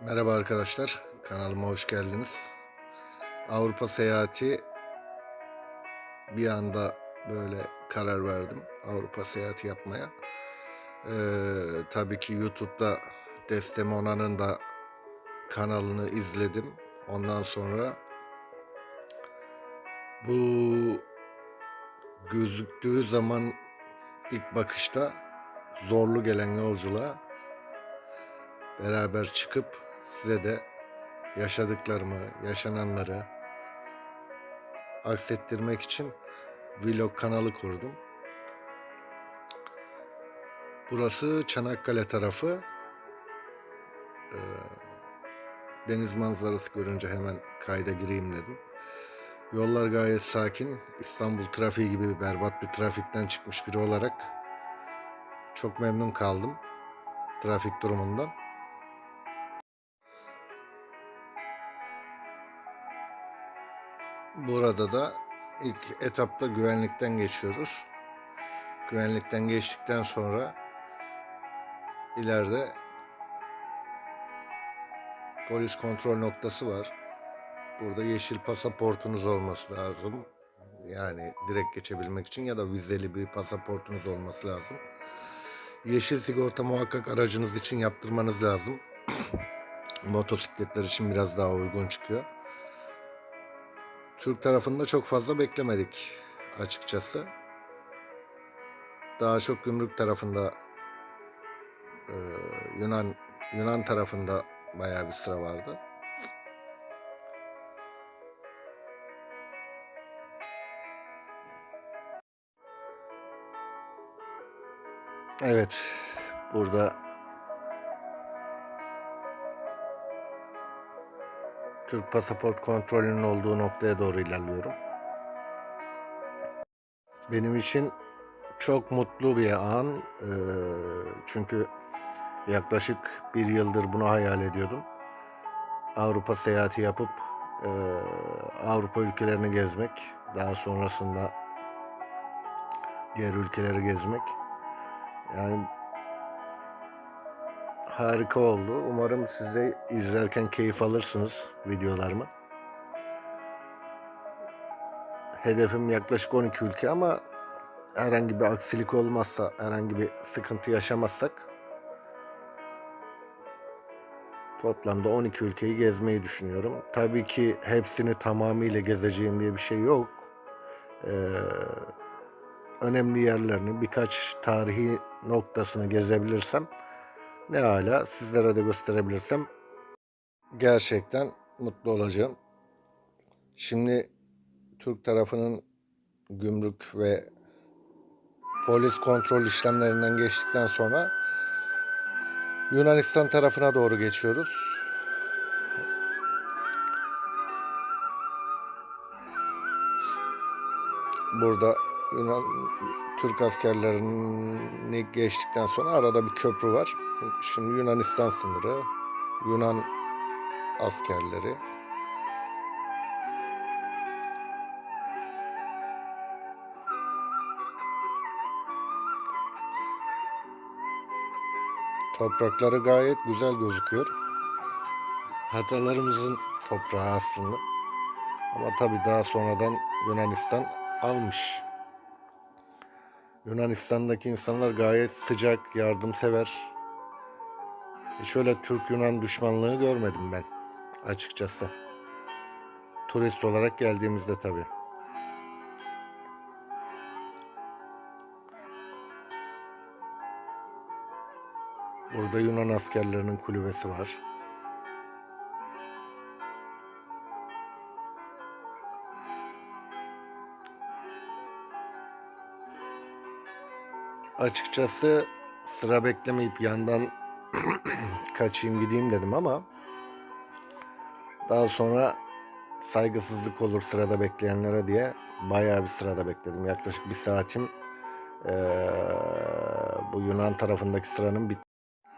Merhaba arkadaşlar, kanalıma hoş geldiniz. Avrupa seyahati bir anda böyle karar verdim Avrupa seyahati yapmaya. Ee, tabii ki YouTube'da Desdemona'nın da kanalını izledim. Ondan sonra bu gözüktüğü zaman ilk bakışta zorlu gelen yolculuğa beraber çıkıp size de yaşadıklarımı, yaşananları aksettirmek için vlog kanalı kurdum. Burası Çanakkale tarafı. Ee, deniz manzarası görünce hemen kayda gireyim dedim. Yollar gayet sakin. İstanbul trafiği gibi berbat bir trafikten çıkmış biri olarak çok memnun kaldım trafik durumundan. Burada da ilk etapta güvenlikten geçiyoruz. Güvenlikten geçtikten sonra ileride polis kontrol noktası var. Burada yeşil pasaportunuz olması lazım. Yani direkt geçebilmek için ya da vizeli bir pasaportunuz olması lazım. Yeşil sigorta muhakkak aracınız için yaptırmanız lazım. Motosikletler için biraz daha uygun çıkıyor. Türk tarafında çok fazla beklemedik açıkçası. Daha çok gümrük tarafında e, Yunan Yunan tarafında bayağı bir sıra vardı. Evet, burada Türk pasaport kontrolünün olduğu noktaya doğru ilerliyorum. Benim için çok mutlu bir an. Çünkü yaklaşık bir yıldır bunu hayal ediyordum. Avrupa seyahati yapıp Avrupa ülkelerini gezmek, daha sonrasında diğer ülkeleri gezmek. Yani harika oldu. Umarım siz de izlerken keyif alırsınız videolarımı. Hedefim yaklaşık 12 ülke ama herhangi bir aksilik olmazsa, herhangi bir sıkıntı yaşamazsak toplamda 12 ülkeyi gezmeyi düşünüyorum. Tabii ki hepsini tamamıyla gezeceğim diye bir şey yok. Ee, önemli yerlerini, birkaç tarihi noktasını gezebilirsem ne hala sizlere de gösterebilirsem gerçekten mutlu olacağım. Şimdi Türk tarafının gümrük ve polis kontrol işlemlerinden geçtikten sonra Yunanistan tarafına doğru geçiyoruz. Burada Yunan Türk askerlerini geçtikten sonra arada bir köprü var. Şimdi Yunanistan sınırı, Yunan askerleri. Toprakları gayet güzel gözüküyor. Hatalarımızın toprağı aslında. Ama tabii daha sonradan Yunanistan almış. Yunanistan'daki insanlar gayet sıcak, yardımsever. Hiç öyle Türk-Yunan düşmanlığı görmedim ben açıkçası. Turist olarak geldiğimizde tabii. Burada Yunan askerlerinin kulübesi var. Açıkçası sıra beklemeyip yandan kaçayım gideyim dedim ama daha sonra saygısızlık olur sırada bekleyenlere diye bayağı bir sırada bekledim. Yaklaşık bir saatim eee, bu Yunan tarafındaki sıranın bit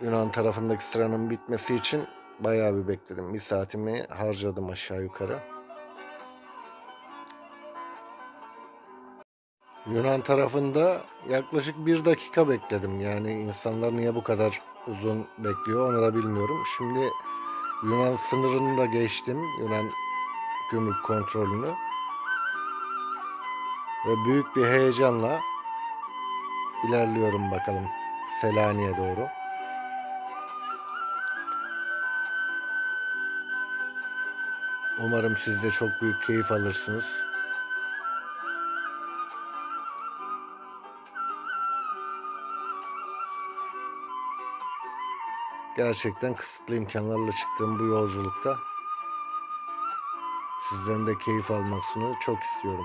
Yunan tarafındaki sıranın bitmesi için bayağı bir bekledim. Bir saatimi harcadım aşağı yukarı. Yunan tarafında yaklaşık bir dakika bekledim. Yani insanlar niye bu kadar uzun bekliyor onu da bilmiyorum. Şimdi Yunan sınırını da geçtim. Yunan gümrük kontrolünü. Ve büyük bir heyecanla ilerliyorum bakalım Selanik'e doğru. Umarım siz de çok büyük keyif alırsınız. Gerçekten kısıtlı imkanlarla çıktığım bu yolculukta sizlerin de keyif almasını çok istiyorum.